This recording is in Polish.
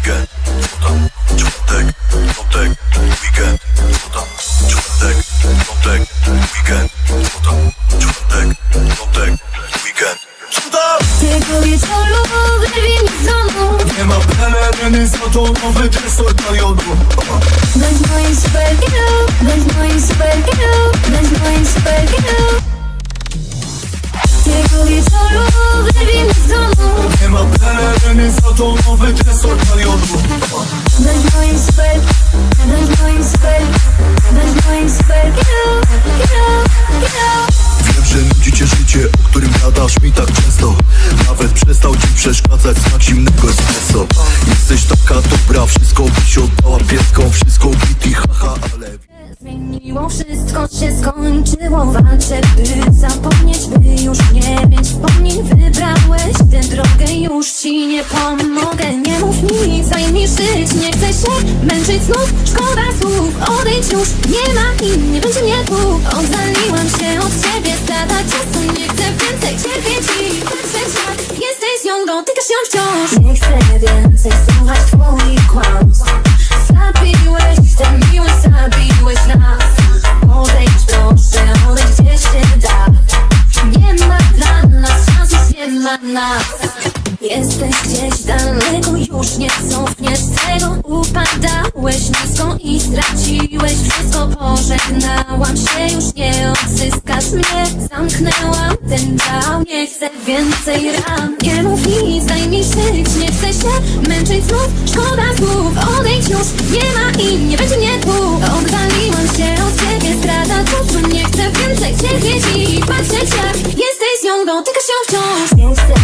weekend, tam? Czwartek, piątek, weekend, tam? Czwartek, piątek, weekend, tam? Czwartek, piątek, weekend? Tego wieczoru wyrwij mi z domu Nie ma peleryny, za to nowy tresor na jodu Bądź moim super Bądź moim super Bądź moim superhero Hero, hero Wiem, że nudzi cię życie, o którym gadasz mi tak często. Nawet przestał ci przeszkadzać smak zimnego espresso. Jesteś taka dobra, wszystko byś oddała pieską Wszystko bity, haha, ale... Zmieniło wszystko się skończyło Walczę by zapomnieć, by już nie mieć wspomnień. Wybrałeś tę drogę, już ci nie pomogę. Nie mów nic, daj mi żyć, nie chcę się męczyć znów. Szkoda słów, odejdź już, nie ma i nie będzie mnie tu Oddaliłam się od ciebie, strata czasu. Nie chcę więcej cierpieć i patrzeć jak jesteś nią. Dotykasz ją wciąż. Nie chcę więcej słuchać twoich kłamstw. Zabiłeś tę miłość, zabiłeś nas. Odejdź proszę, odejdź gdzie się da. Nie ma dla nas szans, już nie ma nas Jesteś gdzieś daleko, już nie cofniesz tego. Upadałeś nisko i straciłeś wszystko. Pożegnałam się, już nie odzyskasz mnie. Zamknęłam ten dział, nie chcę więcej ran Nie mów nic, daj mi żyć, nie chcę się męczyć znów. Szkoda słów, odejdź już, nie ma i nie będzie mnie tu Oddaliłam się od ciebie, strata czasu Nie chcę więcej. Ciebie dziś patrzeć jak Jesteś z nią, dotykasz ją wciąż. Nie chcę